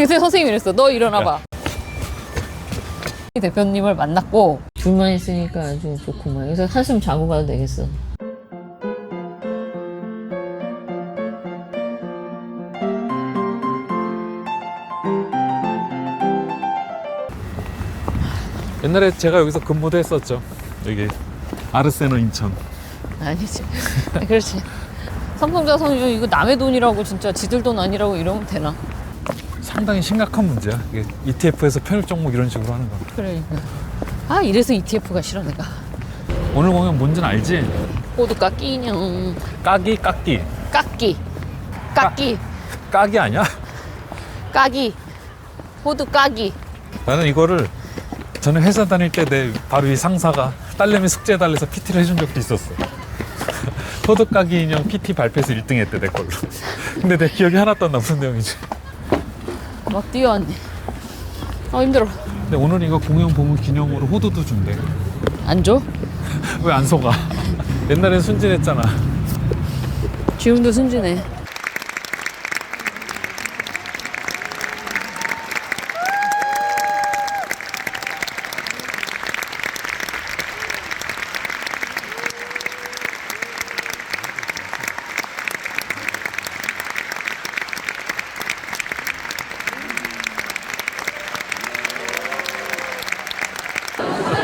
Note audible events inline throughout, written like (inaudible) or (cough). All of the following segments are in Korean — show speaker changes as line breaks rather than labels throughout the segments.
그래서 선생님이 이랬어. 너 일어나봐. 대표님을 만났고 둘만 있으니까 아주 좋구만. 그래서 한숨 자고 가도 되겠어.
옛날에 제가 여기서 근무도 했었죠. 여기 아르세노 인천.
아니지. (laughs) 그렇지. 삼성자 성유 이거 남의 돈이라고 진짜 지들 돈 아니라고 이러면 되나?
상당히 심각한 문제야. 이게 ETF에서 편입 종목 이런 식으로 하는 거.
그러니까. 아 이래서 ETF가 싫어 내가.
오늘 공연 뭔지는 알지?
호두 깎기 인형.
까기 깎기.
깎기. 깎기.
까기 아니야?
까기. 호두 까기.
나는 이거를 저는 회사 다닐 때 내 바로 이 상사가 딸내미 숙제 달래서 PT를 해준 적도 있었어. (laughs) 호두 까기 인형 PT 발표에서 1등 했대 내 걸로. (laughs) 근데 내 기억이 하나도 안 나 무슨 내용이지.
막 뛰어왔네. 아 힘들어.
근데 오늘 이거 공연 보면 기념으로 호두도 준대.
안 줘? (laughs)
왜 안 속아? (laughs) 옛날엔 순진했잖아.
지금도 순진해.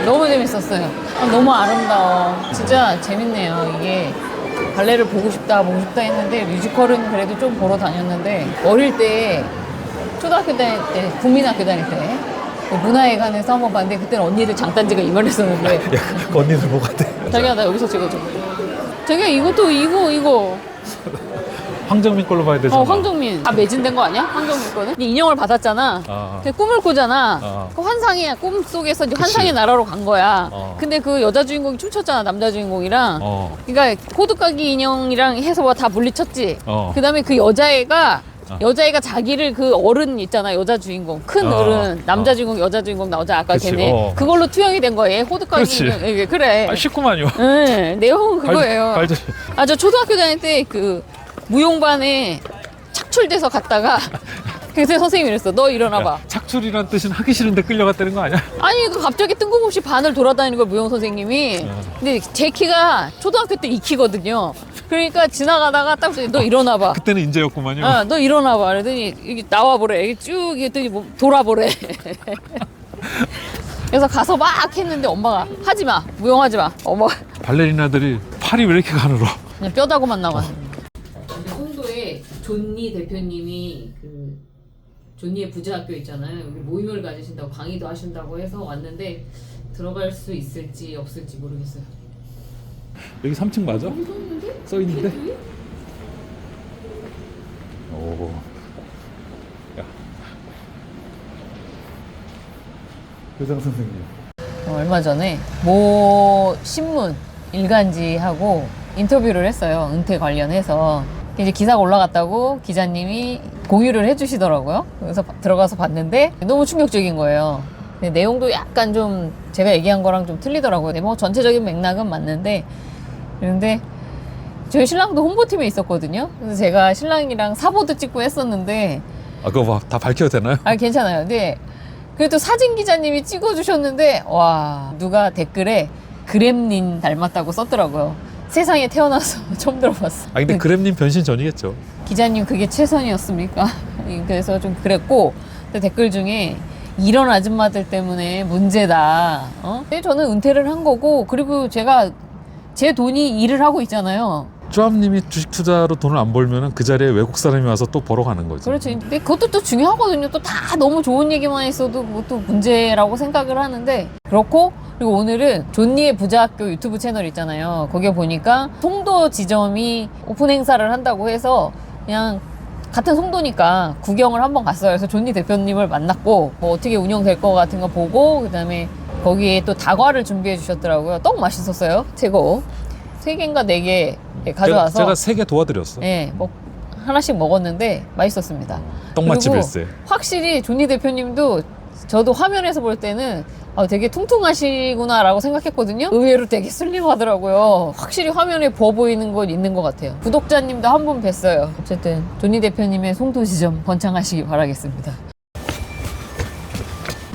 너무 재밌었어요. 아, 너무 아름다워. 진짜 재밌네요. 이게 발레를 보고 싶다, 보고 싶다 했는데 뮤지컬은 그래도 좀 보러 다녔는데 어릴 때 초등학교 다닐 때, 국민학교 다닐 때그 문화회관에서 한 번 봤는데 그때는 언니들 장단지가 이만했었는데
야, 그 (laughs) 언니들 뭐가 돼?
자기야 나 여기서 찍어줘. 자기야 이것도 이거 이거
황정민 걸로 봐야 되잖아.
어 황정민 다 매진된 거 아니야? 황정민 거는 이제 인형을 받았잖아.
아.
근데 꿈을 꾸잖아.
아.
그 환상이야. 꿈 속에서 이제. 환상의 나라로 간 거야.
어.
근데 그 여자 주인공이 춤췄잖아. 남자 주인공이랑.
어.
그러니까 호두까기 인형이랑 해서 뭐다 물리쳤지.
어.
그 다음에 그 여자애가
어.
여자애가 자기를 그 어른 있잖아 여자 주인공 큰
어.
어른 남자
어.
주인공 여자 주인공 나오자 아까
그치.
걔네
어.
그걸로 투영이 된 거예요 호두까기
그렇지.
인형 이게 그래
아, 쉽구만요.
네, 내용은 그거예요
발, 발,
아저 초등학교 다닐 때 그 무용반에 착출돼서 갔다가 (laughs) 그래서 선생님이 이랬어 너 일어나봐
야, 착출이란 뜻은 하기 싫은데 끌려갔다는 거 아니야?
아니 그 갑자기 뜬금없이 반을 돌아다니는 거야 무용 선생님이
어.
근데 제 키가 초등학교 때 2키거든요 그러니까 지나가다가 딱 너 일어나봐
그때는 인재였구만요.
아, 너 일어나봐. 그랬더니 여기 나와보래. 이게 쭉 했더니 뭐 돌아보래. (laughs) 그래서 가서 막 했는데 엄마가 하지 마. 무용하지 마. 엄마가
발레리나들이 팔이 왜 이렇게 가늘어?
그냥 뼈다구만. 송도에 존니 대표님이 그 존니의 부자학교 있잖아요. 여기 모임을 가지신다고 강의도 하신다고 해서 왔는데 들어갈 수 있을지 없을지 모르겠어요.
여기 3층 맞아? 써 있는데? 오. 야. 교장 선생님.
어, 얼마 전에 모 신문 일간지하고 인터뷰를 했어요. 은퇴 관련해서. 이제 기사가 올라갔다고 기자님이 공유를 해주시더라고요. 그래서 바- 들어가서 봤는데 너무 충격적인 거예요. 내용도 약간 좀 제가 얘기한 거랑 좀 틀리더라고요. 근데 뭐 전체적인 맥락은 맞는데 그런데 저희 신랑도 홍보팀에 있었거든요. 그래서 제가 신랑이랑 사보도 찍고 했었는데
아 그거 봐. 다 밝혀도 되나요?
아 괜찮아요. 근데 그래도 사진 기자님이 찍어주셨는데 와 누가 댓글에 그렘린 닮았다고 썼더라고요. 세상에 태어나서 (laughs) 처음 들어봤어.
아 근데 그램님 변신 전이겠죠.
기자님 그게 최선이었습니까? (laughs) 그래서 좀 그랬고 근데 댓글 중에 이런 아줌마들 때문에 문제다. 어? 근데 저는 은퇴를 한 거고 그리고 제가 제 돈이 일을 하고 있잖아요.
쭈암님이 주식 투자로 돈을 안 벌면은 그 자리에 외국 사람이 와서 또 벌어가는 거지.
그렇죠. 근데 그것도 또 중요하거든요. 또 다 너무 좋은 얘기만 있어도 그것도 문제라고 생각을 하는데 그렇고 그리고 오늘은 존니의 부자학교 유튜브 채널 있잖아요. 거기에 보니까 송도 지점이 오픈 행사를 한다고 해서 그냥 같은 송도니까 구경을 한번 갔어요. 그래서 존니 대표님을 만났고 뭐 어떻게 운영될 것 같은 거 보고 그다음에 거기에 또 다과를 준비해 주셨더라고요. 떡 맛있었어요. 최고. 세 개인가 네 개 가져와서
제가 세 개 도와드렸어.
예, 뭐 하나씩 먹었는데 맛있었습니다.
떡 맛집
그리고
일세.
확실히 존니 대표님도 저도 화면에서 볼 때는 아, 되게 퉁퉁하시구나라고 생각했거든요. 의외로 되게 슬림하더라고요. 확실히 화면에 부어 보이는 건 있는 것 같아요. 구독자님도 한 분 뵀어요. 어쨌든 존니 대표님의 송도 지점 번창하시기 바라겠습니다.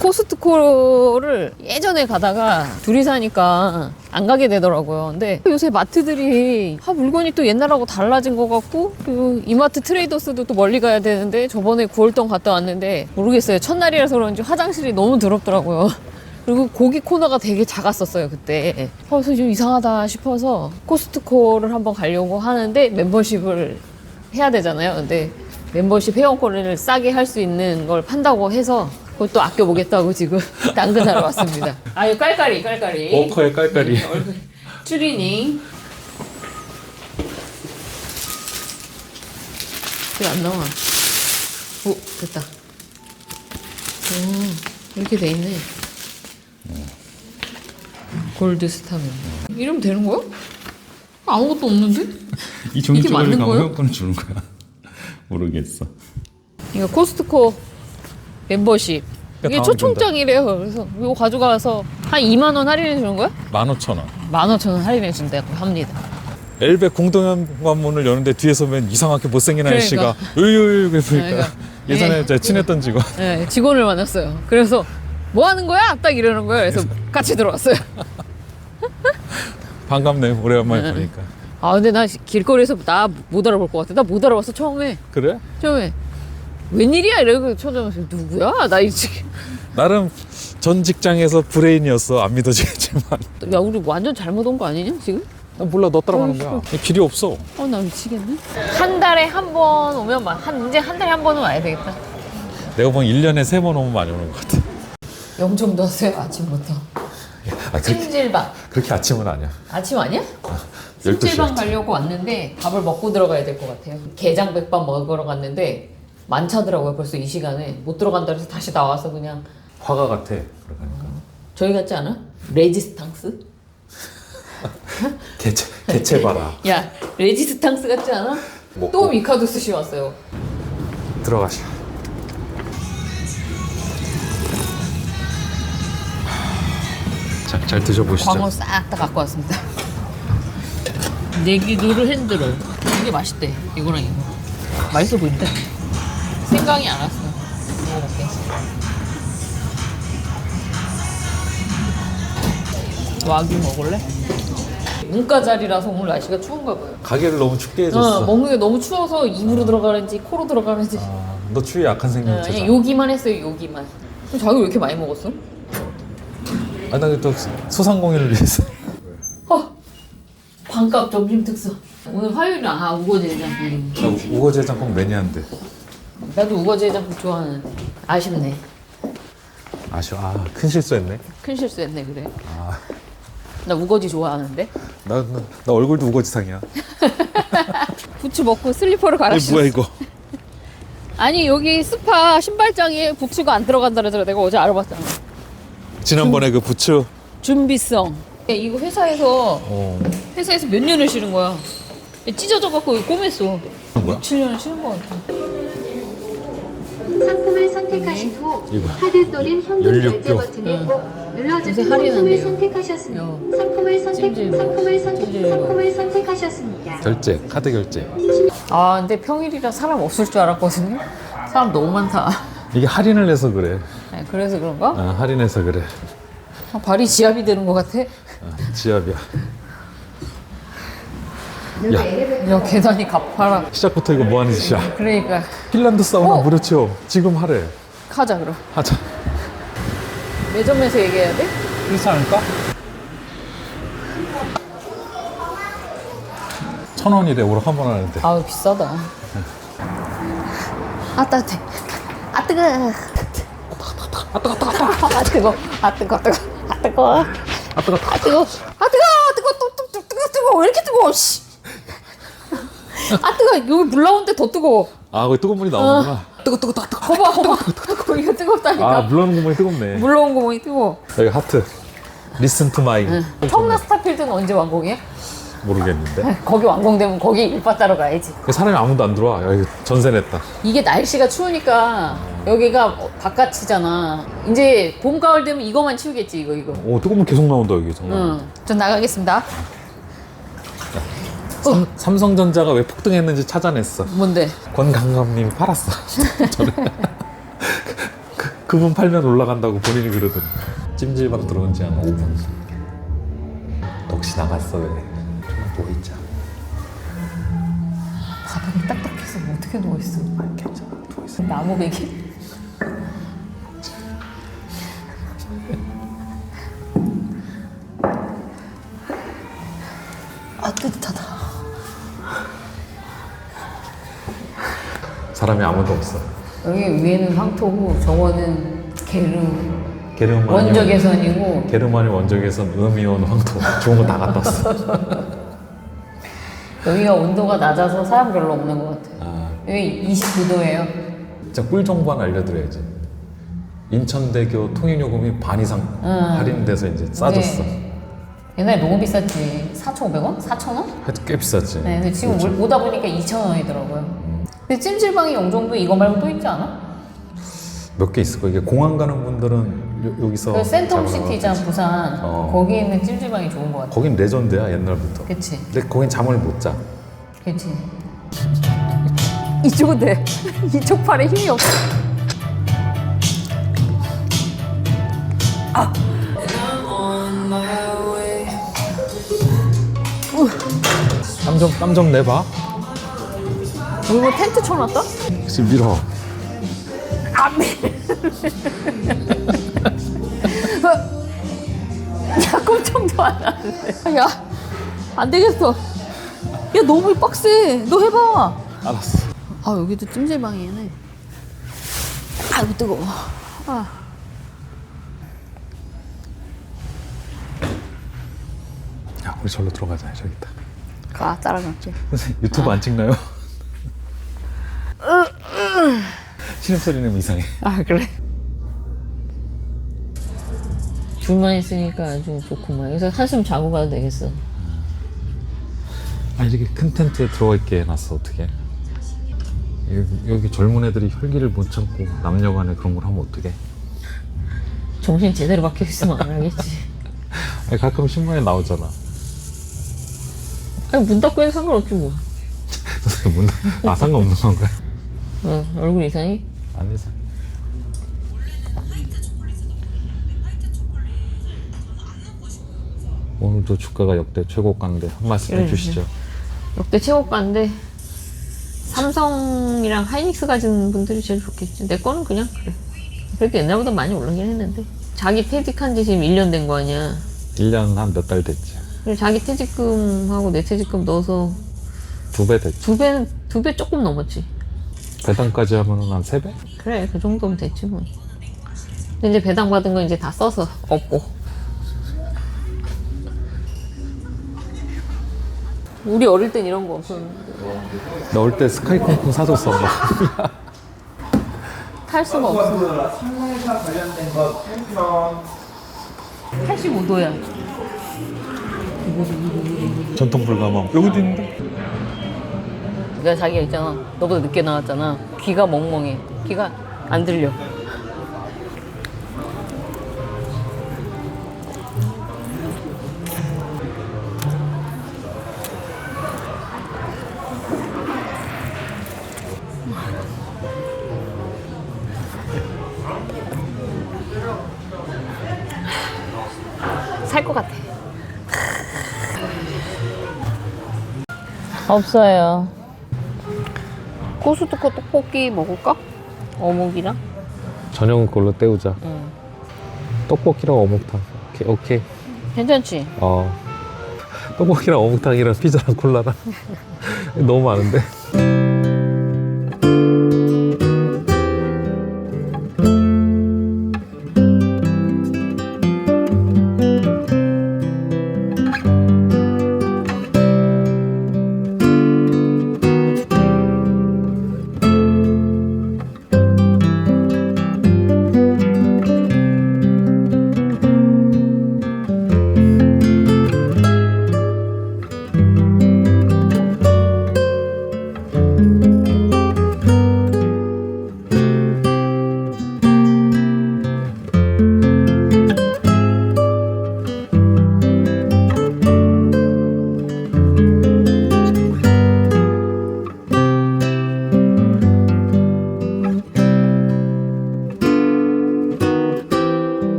코스트코를 예전에 가다가 둘이 사니까 안 가게 되더라고요. 근데 요새 마트들이 아, 물건이 또 옛날하고 달라진 것 같고 그리고 이마트 트레이더스도 또 멀리 가야 되는데 저번에 9월동 갔다 왔는데 모르겠어요. 첫날이라서 그런지 화장실이 너무 더럽더라고요. 그리고 고기 코너가 되게 작았었어요 그때. 어, 그래서 좀 이상하다 싶어서 코스트코를 한번 가려고 하는데 멤버십을 해야 되잖아요. 근데 멤버십 회원권을 싸게 할 수 있는 걸 판다고 해서 그것도 아껴보겠다고 지금 (laughs) 당근하러 왔습니다. 아, 이거 깔깔이, 깔깔이.
워커의 깔깔이.
네, 얼굴 추리닝. 왜 안 나와? 오, 됐다. 오, 이렇게 돼 있네. 골드 스타면. 이러면 되는 거야? 아무것도 없는데? (laughs)
이 종이
이게
쪼가리
거예요?
회원권을 주는 거야. (laughs) 모르겠어.
이거 코스트코 멤버십. 이게
그러니까
초청장이래요. 그래서 이거 가져가서 한 2만 원 할인해 주는 거야?
15,000원.
15,000원 할인해 준다고 합니다.
엘베 공동현관문을 여는데 뒤에서 맨 이상하게 못생긴
그러니까.
아저씨가 으유유 그러니까
그러니까.
예전에
예.
제가 친했던 직원
네, 직원을 만났어요. 그래서 뭐 하는 거야? 딱 이러는 거예요. 그래서 (laughs) 같이 들어왔어요.
반갑네 오래간만에
네.
보니까
아 근데 나 길거리에서 나 못 알아볼 것 같아. 나 못 알아봤어 처음에.
그래?
처음에 웬일이야 이러고 쳐다보면서 누구야? 나 이제
나름 전 직장에서 브레인이었어 안 믿어지겠지만
야 우리 완전 잘못 온 거 아니냐 지금?
나 몰라 너 따라가는 거야 길이 없어
어 나 미치겠네. 한 달에 한 번 오면 막 한 이제 한 달에 한 번은 와야 되겠다.
내가 보면 1년에 3번 오면 많이 오는 것 같아
영좀 넣었어요 아침부터.
아, 그렇게,
찜질방.
그렇게 아침은 아니야
아침 아니야?
12시
찜질방 가려고 왔는데 밥을 먹고 들어가야 될 것 같아요. 게장백반 먹으러 갔는데 많차더라고요. 벌써 이 시간에 못 들어간다 그래서 다시 나와서 그냥
화가 같아 그러니까
저희 같지 않아? 레지스탕스? (laughs)
개체, 개체 봐라
야 레지스탕스 같지 않아? 또 미카도 스시 왔어요.
들어가시오 자, 잘 드셔보시죠
광어 싹 다 갖고 왔습니다. 내기도를 핸들을 이게 맛있대. 이거랑 이거 맛있어 보인다. 생각이 안 왔어. 먹어볼게. 와규 먹을래? 문가 자리라서 오늘 날씨가 추운가 봐요.
가게를 너무 춥게
어,
해줬어
먹는 게 너무 추워서 입으로 들어가는지 코로 들어가는지
아, 너 추위 약한
어,
생명체잖아
그냥 요기만 했어요. 요기만. 그럼 자기 왜 이렇게 많이 먹었어?
아, 나또 소상공인을 위해서
어, 반값 점심 특선. 오늘 화요일은 아 우거지 해장국.
나 우거지 해장국 매니아인데
나도 우거지 해장국 좋아하는데 아쉽네.
아쉬워 아, 큰 실수했네
큰 실수했네 그래.
아,
나 우거지 좋아하는데.
나, 나, 나 얼굴도 우거지상이야 (laughs)
부츠 먹고 슬리퍼를
이게
갈아신었어.
뭐야 이거
아니 여기 스파 신발장에 부츠가 안 들어간다 그래서 내가 어제 알아봤잖아.
지난번에 그 부츠
준비성. 야, 이거 회사에서
어
회사에서 몇 년을 싫은 거야. 찢어져 갖고 꼬맸어.
그런 거야?
7년을 싫은 거 같아.
상품을 선택하신 후
이거.
카드 또는 현금. 결제 버튼을 꼭
할인한대요.
상품을 선택하셨습니다.
요.
상품을 선택. 상품을 선택. 상품을 선택하셨습니다.
결제 카드 결제
아 근데 평일이라 사람 없을 줄 알았거든요. 사람 너무 많다.
이게 할인을 해서 그래
네, 그래서 그런가?
아, 할인해서 그래
아, 발이 지압이 되는 것 같아.
아, 지압이야 야
야 계단이 가파라.
시작부터 이거 뭐 하는 짓이야
그러니까
핀란드 사우나
어?
무료 체험 지금 하래
하자 그럼.
하자
매점에서 얘기해야 돼?
그렇지 않을까? 천 원이래 오락 한번 하는데
아우 비싸다. 아 따뜻해. 아 뜨거. 아 뜨거. 아 뜨거. 아 뜨거. 뜨거. 아 뜨거. 아 뜨거. 아 뜨거. 아 뜨거. 뜨거. 또 뜨거. 뜨거. 뜨거. 왜 이렇게 뜨거워? 씨. 아 뜨거. 여기 물 나오는데 더 뜨거워.
아 거기 뜨거운 물이 나오는구나
뜨거 뜨거 뜨거 뜨거. 거봐 거봐. 거기가 뜨겁다니까.
아 물러오는 구멍이 뜨겁네
물 나온 구멍이 뜨거워.
여기 하트 리슨 투 마이
청라 스타필드는 언제 완공해?
모르겠는데 (laughs)
거기 완공되면 거기 일바 따러 가야지.
사람이 아무도 안 들어와 여기 전세 냈다
이게 날씨가 추우니까 여기가 바깥이잖아. 이제 봄 가을 되면 이거만 치우겠지 이거 이거.
오 뜨거운 물 계속 나온다 여기 정말
응. 전 나가겠습니다.
삼, 삼성전자가 왜 폭등했는지 찾아냈어
뭔데?
권강감님이 팔았어 (laughs) 저는 그, 그분 팔면 올라간다고 본인이 그러더니 찜질방 들어온 지 한 5분 너 혹시 나갔어 왜? 누워있자
바닥이 딱딱해서 어떻게 누워있어?
괜찮아. 누워있어.
나무 베개? 아 뜨뜻하다.
사람이 아무도 없어.
여기 위에는 황토고 저거는 게르
게르마니
원적외선이고.
게르마니 원적외선 음이온 황토. 좋은 거 다 갖다 왔어 (laughs)
여기가 온도가 낮아서 사람 별로 없는 것 같아요.
아,
여기 29도예요.
진짜 꿀 정보 하나 알려드려야지 인천대교 통행요금이 반 이상 할인돼서 이제 싸졌어
옛날에 너무 비쌌지. 4,500원? 4,000원?
하여튼 꽤 비쌌지
네, 근데 지금 올- 오다 보니까 2,000원이더라고요. 근데 찜질방이 영종도 이거 말고 또 있지 않아?
몇 개 있을 거야 이게 공항 가는 분들은 요- 여기서
그 센텀 시티
잡으러
있잖아, 부산.
어.
거기 있는 찜질방이 좋은 것 같아.
거긴 레전드야 옛날부터
그치?
근데 거긴 잠을 못 자
그치? 이쪽은 돼. 이쪽 팔에 힘이 없어.
땀좀 땀 좀 내봐
여기 뭐 텐트 쳐놨다?
지금 밀어
야, (laughs) 야, 안 되겠어. 야, 너무 빡세. 너 해봐.
알았어
아, 여기도 찜질방이네. 아이고, 뜨거워. 아.
야 우리 절로 들어가자 저기 있다
가, 따라갈게.
선생님 유튜브 안 찍나요? 신음소리 내면 이상해
아, 그래? 둘만 있으니까 아주 좋구만. 여기서 한숨 자고 가도 되겠어.
아 이렇게 큰 텐트에 들어가 있게 해놨어 어떻게 여기, 여기 젊은 애들이 혈기를 못 참고 남녀간에 그런 걸 하면 어떡해
정신 제대로 박혀 있으면 안 하겠지. (laughs)
아니, 가끔 신문에 나오잖아
아니, 문 닫고 해도 상관없지, 뭐. (laughs)
문, 아 상관없는 건가요?
어, 얼굴 이상해?
안 이상 오늘도 주가가 역대 최고가인데 한 말씀
그래,
해주시죠
역대 최고가인데 삼성이랑 하이닉스 가진 분들이 제일 좋겠지. 내 거는 그냥 그래. 그래도 옛날보다 많이 올라긴 했는데. 자기 퇴직한 지 지금 1년 된 거 아니야.
1년 한 몇 달 됐지
그리고 자기 퇴직금하고 내 퇴직금 넣어서
두 배 됐지
두 배는, 두배 조금 넘었지.
배당까지 하면은 한 세 배?
그래, 그 정도면 됐지 뭐. 근데 이제 배당 받은 거 이제 다 써서 없고. 우리 어릴 땐 이런 거 없었는데.
넣을 때 스카이 콩콩 사줬어 엄마
탈 수가 없어.
상무회사 관련된 거 펜션
85도야.
전통 불가망 여기도 있는데
내가 자기가 있잖아. 너보다 늦게 나왔잖아. 귀가 멍멍해. 귀가 안 들려. 없어요. 고수두꺼 떡볶이 먹을까? 어묵이랑?
저녁은 그걸로 때우자
응.
떡볶이랑 어묵탕 오케이 오케이
괜찮지?
어 (laughs) 떡볶이랑 어묵탕이랑 피자랑 콜라랑 (laughs) 너무 많은데